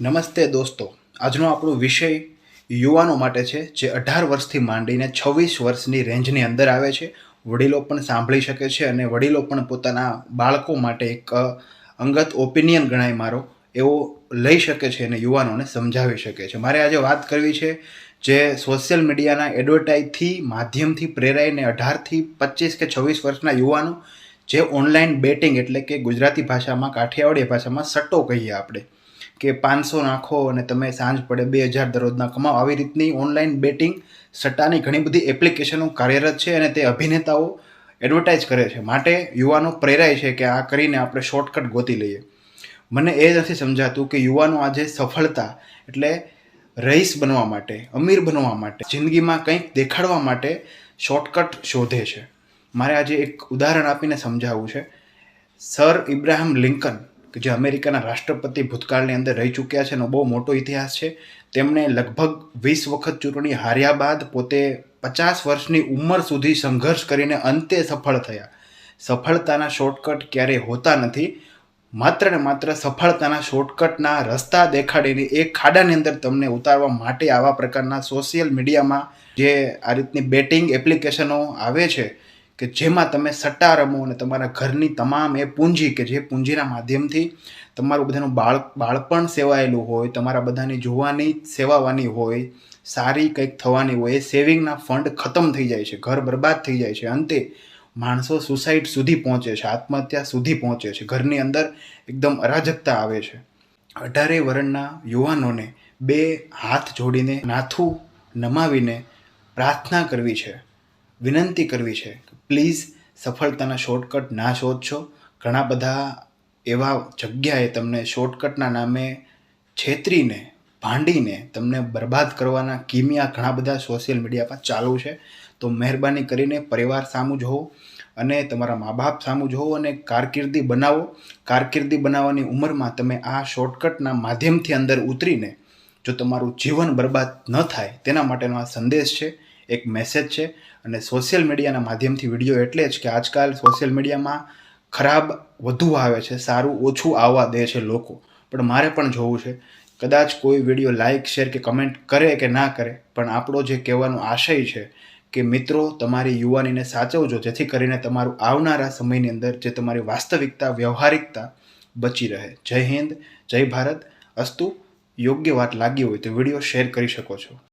નમસ્તે દોસ્તો. આજનો આપણો વિષય યુવાનો માટે છે, જે અઢાર વર્ષથી માંડીને છવ્વીસ વર્ષની રેન્જની અંદર આવે છે. વડીલો પણ સાંભળી શકે છે અને વડીલો પણ પોતાના બાળકો માટે એક અંગત ઓપિનિયન ગણાય મારો, એવો લઈ શકે છે અને યુવાનોને સમજાવી શકે છે. મારે આજે વાત કરવી છે, જે સોશિયલ મીડિયાના એડવર્ટાઇઝથી માધ્યમથી પ્રેરાઈને અઢારથી પચીસ કે છવ્વીસ વર્ષના યુવાનો, જે ઓનલાઈન બેટિંગ એટલે કે ગુજરાતી ભાષામાં, કાઠિયાવાડી ભાષામાં સટ્ટો કહીએ આપણે. કે પાંચસો નાખો અને તમે સાંજ પડે બે હજાર દરરોજના કમાઓ આવી રીતની ઓનલાઈન બેટિંગ સટ્ટાની ઘણી બધી એપ્લિકેશનો કાર્યરત છે અને તે અભિનેતાઓ એડવર્ટાઇઝ કરે છે. માટે યુવાનો પ્રેરાય છે કે આ કરીને આપણે શોર્ટકટ ગોતી લઈએ. મને એ નથી સમજાતું કે યુવાનો આજે સફળતા એટલે રઈસ બનવા માટે, અમીર બનવા માટે, જિંદગીમાં કંઈક દેખાડવા માટે શોર્ટકટ શોધે છે. મારે આજે એક ઉદાહરણ આપીને સમજાવવું છે. સર ઇબ્રાહિમ લિંકન કે જે અમેરિકાના રાષ્ટ્રપતિ ભૂતકાળની અંદર રહી ચૂક્યા છે એનો બહુ મોટો ઇતિહાસ છે, તેમણે લગભગ વીસ વખત ચૂંટણી હાર્યા બાદ પોતે પચાસ વર્ષની ઉંમર સુધી સંઘર્ષ કરીને અંતે સફળ થયા. સફળતાના શોર્ટકટ ક્યારેય હોતા નથી. માત્ર ને માત્ર સફળતાના શોર્ટકટના રસ્તા દેખાડીને એ ખાડાની અંદર તમને ઉતારવા માટે આવા પ્રકારના સોશિયલ મીડિયામાં જે આ રીતની બેટિંગ એપ્લિકેશનો આવે છે કે જેમાં તમે સટ્ટા રમો અને તમારા ઘરની તમામ એ પૂંજી કે જે પૂંજીના માધ્યમથી તમારું બધાનું બાળ, બાળપણ સેવાયેલું હોય, તમારા બધાની જોવાની, સેવાવાની હોય, સારી કંઈક થવાની હોય, એ સેવિંગના ફંડ ખતમ થઈ જાય છે, ઘર બરબાદ થઈ જાય છે. અંતે માણસો સુસાઇડ સુધી પહોંચે છે, આત્મહત્યા સુધી પહોંચે છે, ઘરની અંદર એકદમ અરાજકતા આવે છે. અઢારે વર્ણના યુવાનોને બે હાથ જોડીને, નાથું નમાવીને પ્રાર્થના કરવી છે. વિનંતી કરવી છે પ્લીઝ સફળતાના શોર્ટકટ ના શોધશો. ઘણા બધા એવા જગ્યાએ તમને શોર્ટકટના નામે છેતરીને, ભાંડીને તમને બરબાદ કરવાના કિમિયા ઘણા બધા સોશિયલ મીડિયા પર ચાલુ છે. તો મહેરબાની કરીને પરિવાર સામું જોવો અને તમારા મા બાપ સામું જોવો અને કારકિર્દી બનાવો. કારકિર્દી બનાવવાની ઉંમરમાં તમે આ શોર્ટકટના માધ્યમથી અંદર ઉતરીને જો તમારું જીવન બરબાદ ન થાય, તેના માટેનો આ સંદેશ છે. એક મેસેજ છે અને સોશિયલ મીડિયાના માધ્યમથી વીડિયો એટલે જ કે આજકાલ સોશિયલ મીડિયામાં ખરાબ વધુ આવે છે, સારું ઓછું આવવા દે છે લોકો. પણ મારે પણ જોવું છે. કદાચ કોઈ વીડિયો લાઇક શેર કે કમેન્ટ કરે કે ના કરે, પણ આપણો જે કહેવાનો આશય છે કે મિત્રો, તમારી યુવાનીને સાચવજો, જેથી કરીને તમારું આવનારા સમયની અંદર જે તમારી વાસ્તવિકતા, વ્યવહારિકતા બચી રહે. જય હિન્દ, જય ભારત. અસ્તુ, યોગ્ય વાત લાગી હોય તો વીડિયો શેર કરી શકો છો.